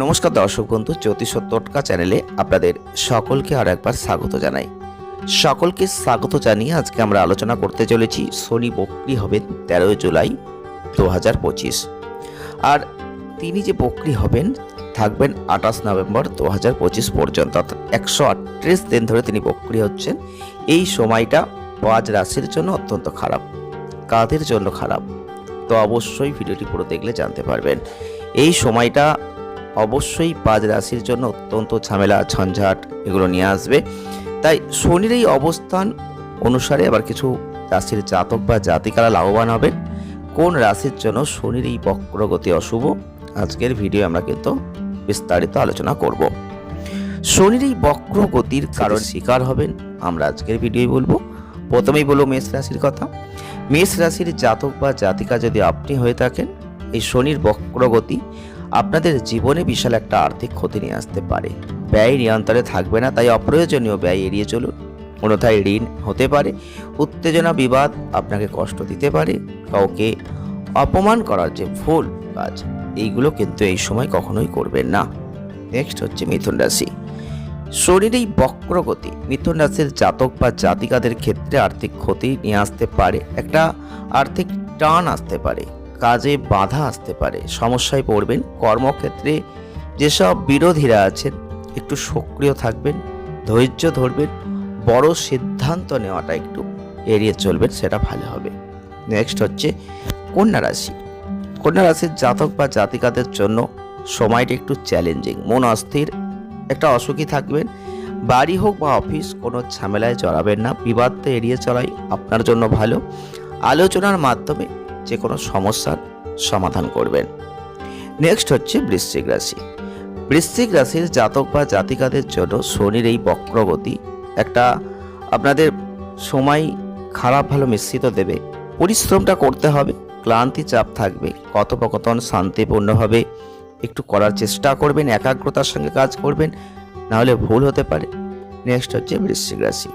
নমস্কার দর্শক বন্ধু, জ্যোতিষ টোটকা চ্যানেলে আপনাদের সকলকে আর একবার স্বাগত জানাই। সকলকে স্বাগত জানিয়ে আজকে আমরা আলোচনা করতে চলেছি, শনি বক্রি হবে তেরোই জুলাই দু হাজার পঁচিশ। আর তিনি যে বক্রি হবেন, থাকবেন আঠাশ নভেম্বর দু হাজার পঁচিশ পর্যন্ত, অর্থাৎ একশো আটত্রিশ দিন ধরে তিনি বক্রি হচ্ছেন। এই সময়টা পাঁচ রাশির জন্য অত্যন্ত খারাপ, কাদের জন্য খারাপ? তো অবশ্যই ভিডিওটি পুরো দেখলে জানতে পারবেন। এই সময়টা অবশ্যই পাঁচ রাশির জন্য অত্যন্ত ঝামেলা ঝঞ্ঝাট এগুলো নিয়ে আসবে। তাই শনির এই অবস্থান অনুসারে আবার কিছু রাশির জাতক বা জাতিকারা লাভবান হবেন। কোন রাশির জন্য শনির এই বক্রগতি অশুভ? আজকের ভিডিও আমরা কিন্তু বিস্তারিত আলোচনা করব। শনির এই বক্রগতির কারণ শিকার হবেন আমরা আজকের ভিডিওই বলব। প্রথমেই বলব মেষ রাশির কথা। মেষ রাশির জাতক বা জাতিকা যদি আপনি হয়ে থাকেন এই শনির বক্রগতি আপনাদের জীবনে বিশাল একটা আর্থিক ক্ষতি নিয়ে আসতে পারে। ব্যয় নিয়ন্ত্রণে থাকবে না, তাই অপ্রয়োজনীয় ব্যয় এড়িয়ে চলুন। অন্যথায় ঋণ হতে পারে, উত্তেজনা, বিবাদ আপনাকে কষ্ট দিতে পারে, কাউকে অপমান করার যে ভুল কাজ, এইগুলো কিন্তু এই সময় কখনোই করবেন না। নেক্সট হচ্ছে মিথুন রাশি। শরীর এই বক্রগতি মিথুন রাশির জাতক বা জাতিকাদের ক্ষেত্রে আর্থিক ক্ষতি নিয়ে আসতে পারে, একটা আর্থিক টান আসতে পারে। কাজে বাধা আসতে পারে। সমস্যায় পড়বেন। কর্মক্ষেত্রে যেসব বিরোধীরা আছেন, একটু সক্রিয় থাকবেন, ধৈর্য ধরবেন, বড় সিদ্ধান্ত নেওয়াটা একটু এড়িয়ে চলবেন, সেটা ভালো হবে। নেক্সট হচ্ছে কন্যা রাশি। কন্যা রাশির জাতক বা জাতিকাদের জন্য সময়টা একটু চ্যালেঞ্জিং মন অস্থির, একটা অসুখী থাকবেন। বাড়ি হোক বা অফিস, কোনো ঝামেলায় জড়াবেন না। বিবাদটা এড়িয়ে চলাই আপনার জন্য ভালো। আলোচনার মাধ্যমে যে কোনো সমস্যার সমাধান করবেন। নেক্সট হচ্ছে বৃশ্চিক রাশি। বৃশ্চিক রাশির জাতক বা জাতিকাদের জন্য শনির এই বক্রগতি একটা আপনাদের সময় খারাপ ভালো মিশ্রিত দেবে। পরিশ্রমটা করতে হবে, ক্লান্তি চাপ থাকবে, কথোপকথন শান্তিপূর্ণভাবে একটু করার চেষ্টা করবেন, একাগ্রতার সঙ্গে কাজ করবেন, নাহলে ভুল হতে পারে। নেক্সট হচ্ছে বৃশ্চিক রাশি।